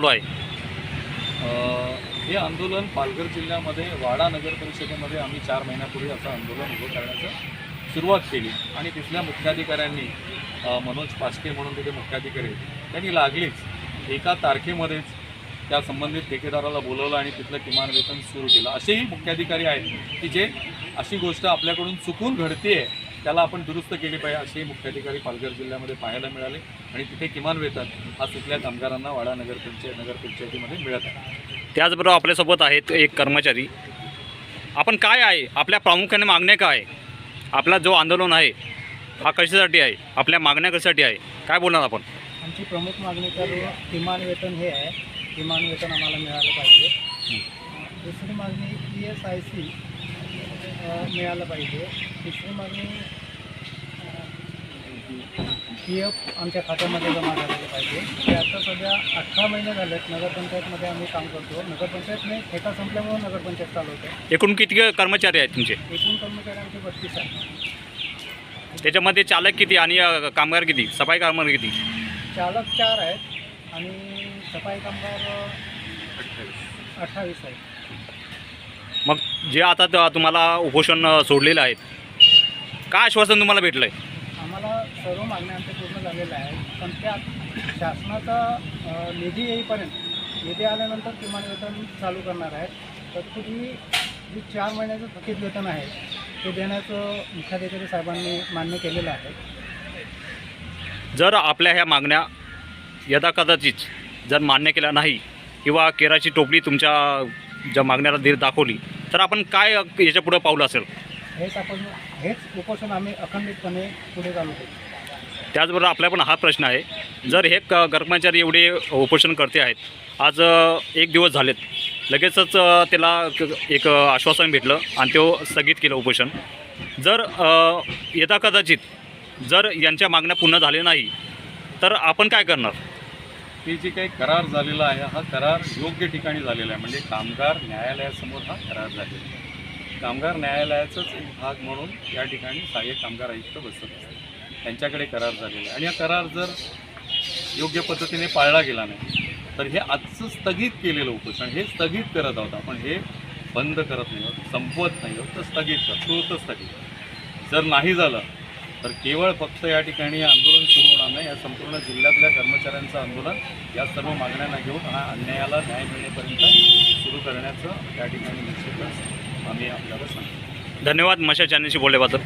चालू आहे? हे आंदोलन पालघर जिल्ह्यामध्ये वाडा नगर परिषदेमध्ये आम्ही चार महिन्यापूर्वी असं आंदोलन उभं करण्याचं सुरुवात केली. आणि तिथल्या मुख्याधिकाऱ्यांनी मनोज पाचके म्हणून तिथे मुख्याधिकारी त्यांनी लागलीच. एका तारखेमध्येच त्या संबंधित ठेकेदाराला बोलवलं आणि तिथलं किमान वेतन सुरू केलं. असेही मुख्याधिकारी आहेत की जे अशी गोष्ट आपल्याकडून चुकून घडते त्याला आपण दुरुस्त केली पाहिजे असेही मुख्याधिकारी पालघर जिल्ह्यामध्ये पाहायला मिळाले आणि तिथे किमान वेतन हा तिथल्या कामगारांना वाडा नगर पंचायत नगर पंचायतीमध्ये मिळत आहे. त्याचबरोबर आपल्यासोबत आहेत एक कर्मचारी. आपण काय आहे? आपल्या प्रामुख्याने मागण्या काय आहे? आपला जो आंदोलन आहे हा कशासाठी आहे? आपल्या मागण्या कशासाठी आहे? काय बोलणार आपण? आमची प्रमुख मागणी तर किमान वेतन हे आहे. किमान वेतन आम्हाला मिळालं पाहिजे. दुसरी मागणी ई एस आय सी मिळालं पाहिजे. तिसरी मागणी पी एफ आमच्या खात्यामध्ये जमा झालेलं पाहिजे. ते आता सध्या अठरा महिने झालेत. नगरपंचायतमध्ये आम्ही काम करतो. नगरपंचायतने ठेका संपल्यामुळे नगरपंचायत चालू होते. एकूण किती कर्मचारी आहेत तुमचे? एकूण कर्मचारी आमचे बत्तीस आहेत. त्याच्यामध्ये चालक किती आणि कामगार किती? सफाई कामगार किती? चालक चार आहेत आणि सफाई कामगार अठ्ठावीस आहेत. मग जे आता तुम्हाला उपोषण सोडलेलं आहे काय आश्वासन तुम्हाला भेटलं आहे सर्व मागण्या आमच्या पूर्ण झालेल्या आहेत. पण त्या शासनाचा निधी येईपर्यंत निधी आल्यानंतर किमान वेतन चालू करणार आहेत. तत्पूर्वी जे चार महिन्याचं थकीत वेतन आहे ते देण्याचं मुख्याधिकारी साहेबांनी मान्य केलेलं आहे. जर आपल्या ह्या मागण्या यदाकदाचित जर मान्य केल्या नाही किंवा केराची टोपली तुमच्या ज्या मागण्याला धीर दाखवली तर आपण काय याच्या पुढं पावलं असेल? हेच आपण हेच उपोषण आम्ही अखंडितपणे पुढे चालू करू. त्याचबरोबर आपल्या पण हा प्रश्न आहे. जर हे क कर्मचारी एवढे उपोषण करते आहेत आज एक दिवस झालेत लगेचच त्याला एक आश्वासन भेटलं आणि तो स्थगित केलं उपोषण. जर यथा कदाचित जर यांच्या मागण्या पूर्ण झाल्या नाही तर आपण काय करणार? ते जे काही करार झालेला आहे हा करार योग्य ठिकाणी झालेला आहे. म्हणजे कामगार न्यायालयासमोर हा करार झालेला आहे. कामगार न्यायालयाचाच एक भाग म्हणून या ठिकाणी सहाय्यक कामगार आयुक्त बसत असतात. त्यांच्याकडे करार झालेला आहे. आणि हा करार जर योग्य पद्धतीने पाळला गेला नाही तर हे आजचं स्थगित केलेलं उपोषण हे स्थगित करत आहोत आपण हे बंद करत नाही आहोत संपवत नाही आहोत तर स्थगित करतो तुर्त स्थगित जर नाही झालं तर केवळ फक्त या ठिकाणी आंदोलन सुरू होणार नाही या संपूर्ण जिल्ह्यातल्या कर्मचाऱ्यांचं आंदोलन या सर्व मागण्यांना घेऊन हा अन्यायाला न्याय मिळेपर्यंत सुरू करण्याचं या ठिकाणी निश्चितच आम्ही आपल्याला सांगतो. धन्यवाद मशा चॅनलशी बोलल्याबद्दल.